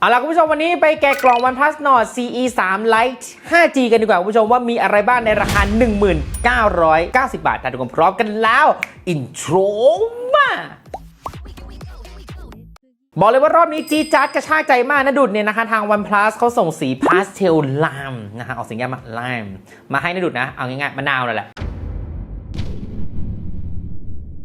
เอาล่ะคุณผู้ชมวันนี้ไปแกะกล่อง OnePlus Nord CE 3 Lite 5G กันดีกว่าคุณผู้ชมว่ามีอะไรบ้างในราคา 1990 บาทถ้าทุกคนพร้อมกันแล้ว อินโทรมาบอกเลยว่ารอบนี้จีจัดกระชากใจมากนะดุดเนี่ยนะคะ ทาง OnePlus เขาส่งสีพาสเทลลามนะคะออกเสียงยากมาลามมาให้นะดุดนะ เอาง่ายๆมะนาวนั่นแหละ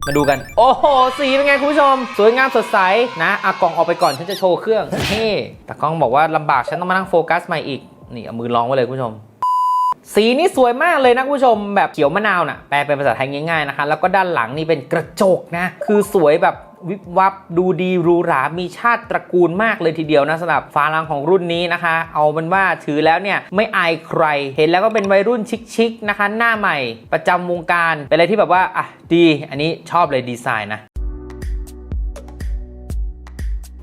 มาดูกัน โอ้โห สีเป็นไงคุณผู้ชม สวยงามสดใสนะอากล่องออกไปก่อนฉันจะโชว์เครื่องเฮ้แต่กล้องบอกว่าลำบากฉันต้องมานั่งโฟกัสใหม่อีกนี่เอามือลองไว้เลยคุณผู้ชมสีนี้สวยมากเลยนะคุณผู้ชมแบบเขียวมะนาวน่ะแปลเป็นภาษาไทยง่ายๆนะคะ แล้วก็ด้านหลังนี่เป็นกระจกนะ คือสวยแบบ วิบวับดูดีรูหรา มีชาติตระกูลมากเลยทีเดียวนะสำหรับฟ้าลังของรุ่นนี้นะคะ เอาเป็นว่าถือแล้วเนี่ยไม่อายใคร เห็นแล้วก็เป็นวัยรุ่นชิคๆนะคะ หน้าใหม่ ประจำวงการ เป็นอะไรที่แบบว่าอะดี อันนี้ชอบเลยดีไซน์นะ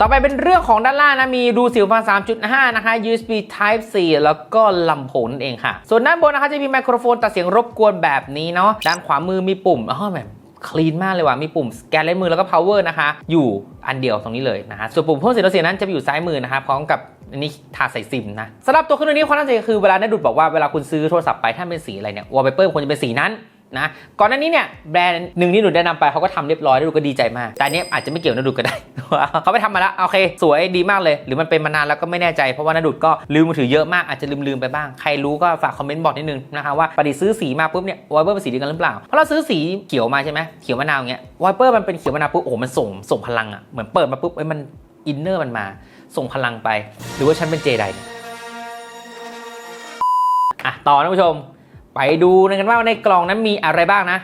ต่อไปเป็นเรื่องของด้านล่างนะ มีรูสิวฟัง3.5 นะคะ USB Type C แล้วก็ลำโพงนั่นเองค่ะ ส่วนด้านบนนะคะจะมีไมโครโฟนตัดเสียงรบกวนแบบนี้เนาะด้านขวามือมีปุ่มอ๋อแบบ คลีนมากเลยว่ะมีปุ่มสแกนลายมือแล้วก็ power นะคะ อยู่อันเดียวตรงนี้เลยนะฮะส่วนปุ่มเพิ่มเสียงลดเสียงนั้นจะอยู่ซ้ายมือนะคะพร้อมกับอันนี้ถาใส่ซิมนะสำหรับตัวเครื่องนี้ความน่าสนใจคือเวลานาดุดบอกว่าเวลาคุณซื้อโทรศัพท์ไปถ้าเป็นสีอะไรเนี่ยวอลเปเปอร์ควรจะเป็นสีนั้น นะก่อนหน้านี้เนี่ยแบรนด์หนึ่งที่หนูแนะนำไปเขาก็ทำเรียบร้อยแล้วดูก็ดีใจมาก แต่เนี้ยอาจจะไม่เกี่ยวนะดูก็ได้เขาไปทำมาแล้วโอเค สวยดีมากเลย หรือมันเป็นมานานแล้วก็ไม่แน่ใจเพราะว่านาดุดก็ลืมมือถือเยอะมากอาจจะลืมลืมไปบ้างใครรู้ก็ฝากคอมเมนต์บอกนิดนึงนะคะว่าปฏิซื้อสีมาปุ๊บเนี่ยวอเปอร์เป็นสีเดียวกันหรือเปล่าเพราะเราซื้อสีเขียวมาใช่ไหมเขียวมะนาวเงี้ยวอเปอร์มันเป็นเขียวมะนาวปุ๊บโอ้โหมันส่งส่งพลังอะเหมือนเปิดมาปุ๊บเอ้ยมันอินเนอร์มันมา ส่งพลังไป หรือว่าฉันเป็นเจไดอะต่อนะผู้ชม ไปดูกันว่าในกล่องนั้นมีอะไรบ้างนะ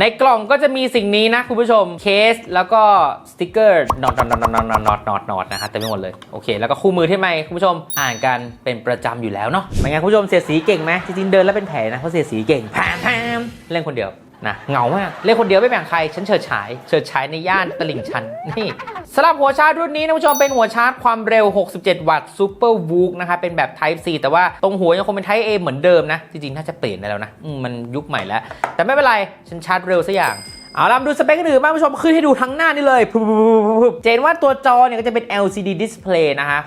ในกล่องก็จะมีสิ่งนี้นะคุณผู้ชมเคสแล้วก็สติกเกอร์นอตนอตนอตนอตนอตนอตนอตนะครับเต็มไปหมดเลยโอเค แล้วก็คู่มือที่ไม่คุณผู้ชมอ่านกันเป็นประจำอยู่แล้วเนาะไม่งั้นคุณผู้ชมเสียสีเก่งไหมจริงๆเดินแล้วเป็นแผลนะเพราะเสียสีเก่งแพมแพมเล่นคนเดียว นะเหงามากเล่นคนเดียวไม่แบ่งใครฉันเฉิดฉายเฉิดฉายในย่านตลิ่งชันนี่สำหรับหัวชาร์จรุ่นนี้นะผู้ชมเป็นหัวชาร์จความเร็ว 67 วัตต์ซูเปอร์วูกนะคะเป็นแบบ Type C แต่ว่าตรงหัวยังคงเป็น Type A เหมือนเดิมนะ จริงๆ น่าจะเปลี่ยนไปแล้วนะมันยุคใหม่แล้ว แต่ไม่เป็นไร ฉันชาร์จเร็วซะอย่างเอาล่ะมาดูสเปคอื่นบ้างผู้ชมขึ้นให้ดูทั้งหน้านี่เลยพึบๆๆๆเจนว่าตัวจอเนี่ยก็จะเป็น LCD display นะฮะ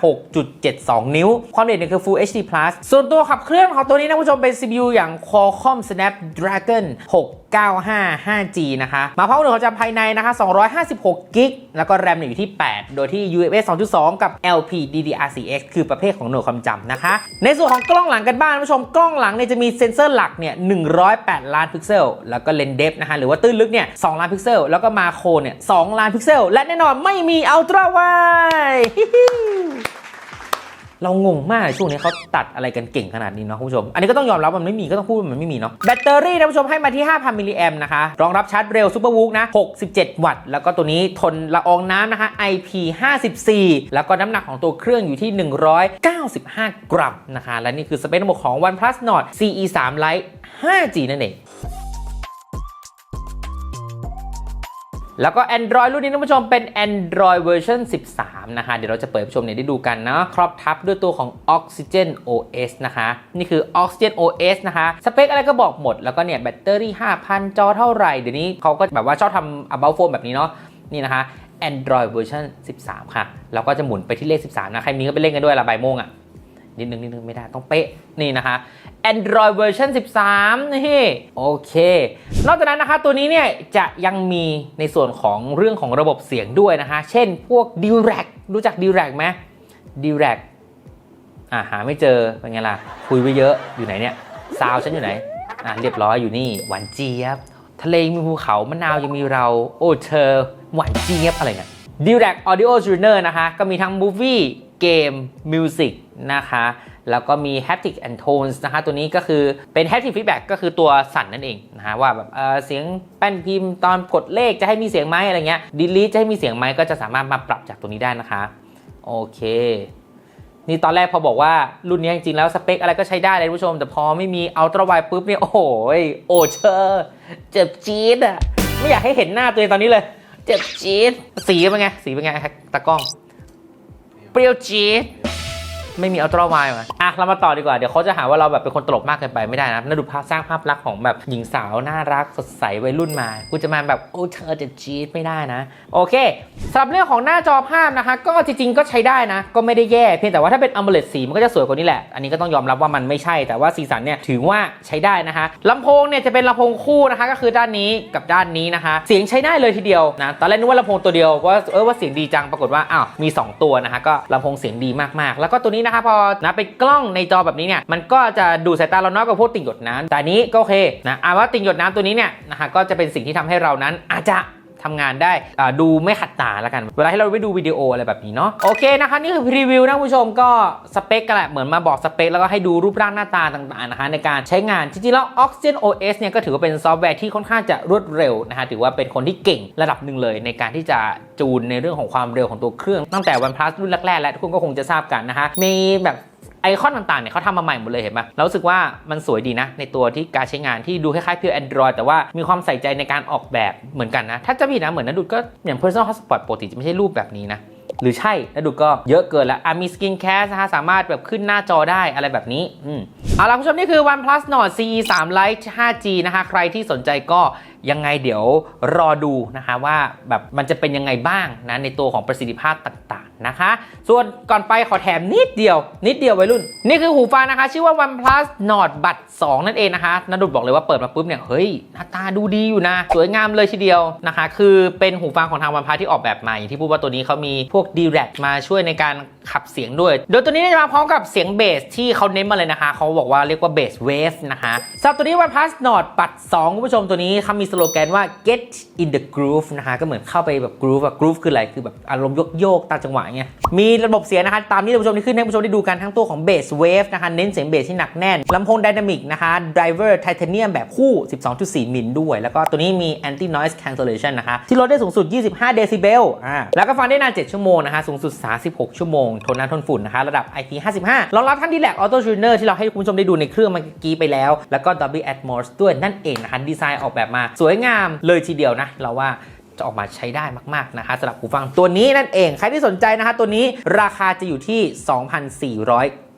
6.72 นิ้ว ความละเอียดเนี่ยคือ Full HD Plus ส่วนตัวขับเคลื่อนของตัวนี้นะผู้ชมเป็น CPU อย่าง Qualcomm Snapdragon 6 955G นะคะ มาพร้อมกับความจำภายในนะคะ 256กิกแล้วก็แรมอยู่ที่ 8 โดยที่ UFS 2.2 กับ LPDDR4X คือประเภทของหน่วยความจำนะคะ ในส่วนของกล้องหลังกันบ้างคุณผู้ชมกล้องหลังเนี่ยจะมีเซ็นเซอร์หลักเนี่ย108 ล้านพิกเซล แล้วก็เลนส์เดฟนะคะหรือว่าตื้นลึกเนี่ย2ล้านพิกเซล แล้วก็มาโครเนี่ย2ล้านพิกเซล และแน่นอนไม่มีอัลตร้าไว เรางงมากช่วงนี้เขาตัดอะไรกันเก่งขนาดนี้เนาะคุณผู้ชม อันนี้ก็ต้องยอมรับมันไม่มีก็ต้องพูดมันไม่มีเนาะแบตเตอรี่นะคุณผู้ชมให้มาที่ 5,000มิลลิแอมนะคะรองรับชาร์จเร็วซูเปอร์วูกนะ67 วัตต์ แล้วก็ตัวนี้ทนละอองน้ำนะคะ IP54 แล้วก็น้ำหนักของตัวเครื่องอยู่ที่ 195 กรัมนะคะและนี่คือสเปคทั้งหมดของ OnePlus Nord CE 3 Lite 5G นั่นเอง แล้วก็ Android รุ่นนี้นะคุณผู้ชมเป็น Android เวอร์ชัน13 นะคะ เดี๋ยวเราจะเปิดผู้ชมเนี่ยได้ดูกันนะครอบทับด้วยตัวของ Oxygen OS นะคะ นี่คือ Oxygen OS นะคะ สเปคอะไรก็บอกหมด แล้วก็เนี่ยแบตเตอรี่ 5,000 จอเท่าไหร่ เดี๋ยวนี้เขาก็แบบว่าชอบทำ about phone แบบนี้เนาะนี่นะคะ Android เวอร์ชัน13 ค่ะแล้วก็จะหมุนไปที่เลข 13 นะ ใครมีก็ไปเล่นกันด้วยละบ่ายโมงอะ นิดนึงนิดนึงไม่ได้ต้องเป๊ะนี่นะคะ Android เวอร์ชัน13 นี่โอเค นอกจากนั้นนะคะตัวนี้เนี่ยจะยังมีในส่วนของเรื่องของระบบเสียงด้วยนะคะ เช่นพวก d i r a c รู้จัก d i r a c ไหม d i r a c อ่าหาไม่เจอเป็นไงล่ะ คุยไปเยอะอยู่ไหนเนี่ยซาวฉันอยู่ไหนอ่าเรียบร้อยอยู่นี่หวานเจี๊ยบ ทะเลมีภูเขามะนาวยังมีเราโอ้เธอหวานเจี๊ยบอะไรเนี่ย d i r a c Audio Tuner นะคะ ก็มีทั้ง Movie เกม Music นะคะแล้วก็มี Haptic and Tones นะคะตัวนี้ก็คือเป็น Haptic Feedback ก็คือตัวสั่นนั่นเองนะฮะว่าแบบเออเสียงแป้นพิมพ์ตอนกดเลขจะให้มีเสียงไหมอะไรเงี้ย Delete จะให้มีเสียงไหมก็จะสามารถมาปรับจากตัวนี้ได้นะคะโอเค นี่ตอนแรกพอบอกว่ารุ่นนี้จริงๆแล้วสเปคอะไรก็ใช้ได้เลยคุณผู้ชม แต่พอไม่มีอัลตร้าไวปุ๊บเนี่ยโอ้โหยโอเชอร์เจ็บจี๊ดอะไม่อยากให้เห็นหน้าตัวเองตอนนี้เลย เจ็บจี๊ดสีเป็นไงสีเป็นไงตากล้อง pra eu te ไม่มีอัลตร้าไวมาอะเรามาต่อดีกว่าเดี๋ยวเขาจะหาว่าเราแบบเป็นคนตลกมากเกินไปไม่ได้นะน่าดูภาพสร้างภาพลักษณ์ของแบบหญิงสาวน่ารักสดใสวัยรุ่นมากูจะมาแบบโอ้เธอจะจี๊ดไม่ได้นะ โอเคสำหรับเรื่องของหน้าจอภาพนะคะ ก็จริงๆก็ใช้ได้นะ ก็ไม่ได้แย่เพียงแต่ว่าถ้าเป็น AMOLED สีมันก็จะสวยกว่านี้แหละอันนี้ก็ต้องยอมรับว่ามันไม่ใช่แต่ว่าสีสันเนี่ยถือว่าใช้ได้นะคะลำโพงเนี่ยจะเป็นลำโพงคู่นะคะก็คือด้านนี้กับด้านนี้นะคะ เสียงใช้ได้เลยทีเดียวนะตอนแรกนึกว่าลำโพงตัวเดียวว่าเออว่าเสียงดีจังปรากฏว่าอ้าวมี 2 ตัวนะคะก็ลำโพงเสียงดีมากๆ แล้วก็ตัวนี้นะคะพอนะไปกล้องในจอแบบนี้เนี่ยมันก็จะดูสายตาเราน้อยกว่าพวกติ่งหยดน้ำแต่นี้ก็โอเคนะอาว่าติ่งหยดน้ำตัวนี้เนี่ยนะฮะก็จะเป็นสิ่งที่ทำให้เรานั้นอาจจะ ทำงานได้ดูไม่ขัดตาแล้วกัน เวลาที่เราไปดูวิดีโออะไรแบบนี้เนาะโอเคนะคะนี่คือรีวิวนะคุณผู้ชมก็สเปคกันแหละเหมือนมาบอกสเปคแล้วก็ให้ดูรูปร่างหน้าตาต่างๆนะคะในการใช้งานจริงๆแล้ว Oxygen OS เนี่ยก็ถือว่าเป็นซอฟต์แวร์ที่ค่อนข้างจะรวดเร็วนะคะถือว่าเป็นคนที่เก่งระดับหนึ่งเลยในการที่จะจูนในเรื่องของความเร็วของตัวเครื่อง ตั้งแต่ OnePlus รุ่นแรกๆแล้วทุกคนก็คงจะทราบกันนะคะมีแบบ ไอคอนต่างๆเนี่ยเขาทำมาใหม่หมดเลยเห็นปะเราสึกว่ามันสวยดีนะ ในตัวที่การใช้งานที่ดูคล้ายๆเพียว Android แต่ว่ามีความใส่ใจในการออกแบบเหมือนกันนะ ถ้าจะผิดนะเหมือนนัดุดก็อย่าง Personal Hotspot ปกติจะไม่ใช่รูปแบบนี้นะหรือใช่แล้วดูก็เยอะเกินล้วอะมีสกินแคสนะคะสามารถแบบขึ้นหน้าจอได้อะไรแบบนี้อืมเอาล่ะคุณผู้ชมนี่คือ OnePlus Nord CE 3 Lite 5G นะคะใครที่สนใจก็ยังไงเดี๋ยวรอดูนะคะว่าแบบมันจะเป็นยังไงบ้างนะในตัวของประสิทธิภาพต่าง นะคะ ส่วนก่อนไปขอแถมนิดเดียว นิดเดียววัยรุ่น นี่คือหูฟังนะคะ ชื่อว่า OnePlus Nord Buds 2นั่นเองนะคะนัดุดบอกเลยว่าเปิดมาปุ๊บเนี่ย เฮ้ย หน้าตาดูดีอยู่นะ สวยงามเลยทีเดียวนะคะ คือเป็นหูฟังของทาง OnePlus ที่ออกแบบมาอย่างที่พูดว่าตัวนี้เขามีพวก d r a c มาช่วยในการ ขับเสียงด้วย โดยตัวนี้จะมาพร้อมกับเสียงเบสที่เขาเน้นมาเลยนะคะ เขาบอกว่าเรียกว่าเบสเวฟนะคะสำหรับตัวนี้ OnePlus Nord Buds 2คุณผู้ชมตัวนี้เขามีสโลแกนว่า get in the groove นะคะก็เหมือนเข้าไปแบบ groove อะ groove คืออะไรคือแบบอารมณ์โยกๆตามจังหวะเงี้ยมีระบบเสียงนะคะ ตามที่ท่านผู้ชมที่ขึ้นให้ผู้ชมได้ดูกันทั้งตัวของ bass wave นะคะเน้นเสียงเบสที่หนักแน่นลำโพง dynamic นะคะ driver titanium แบบคู่ 12.4 มิลด้วย แล้วก็ตัวนี้มี anti noise cancellation นะคะที่ลดได้สูงสุด 25 เดซิเบลอ่าแล้วก็ฟังได้นาน 7 ชั่วโมงนะคะสูงสุด 36 ชั่วโมงทนน้ำทนฝุ่นนะคะระดับ IP55 รองรับทั้ง DLAC Auto Tuner ที่เราให้คุณผู้ชมได้ดูในเครื่องเมื่อกี้ไปแล้ว แล้วก็ Dolby Atmos ด้วยนั่นเองนะคะดีไซน์ออกแบบมาสวยงามเลยทีเดียวนะเราว่าจะออกมาใช้ได้มากๆนะคะสำหรับหูฟังตัวนี้นั่นเอง ใครที่สนใจนะคะตัวนี้ราคาจะอยู่ที่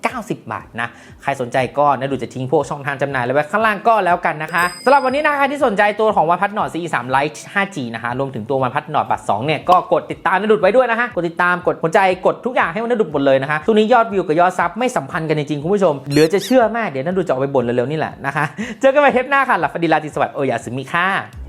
90 บาทนะ ใครสนใจก็นะดูจะทิ้งพวกช่องทางจำหน่ายไว้ข้างล่างก็แล้วกันนะคะสำหรับวันนี้นะคะที่สนใจตัวของวันพัดหนอด CE 3 Lite 5G นะคะรวมถึงตัววันพัดหนอดบัตร2เนี่ยก็กดติดตามนดุดไว้ด้วยนะคะกดติดตามกดหัวใจกดทุกอย่างให้มันนดุดหมดเลยนะคะตัวนี้ยอดวิวกับยอดซับไม่สัมพันธ์กันจริงๆคุณผู้ชมเหลือจะเชื่อมากเดี๋ยวนะดุดจะออกไปบ่นเร็วๆนี่แหละนะคะเจอกันใหม่เทปหน้าค่ะหลับฝันดีราตรีสวัสดิ์โอยาสึมิค่ะ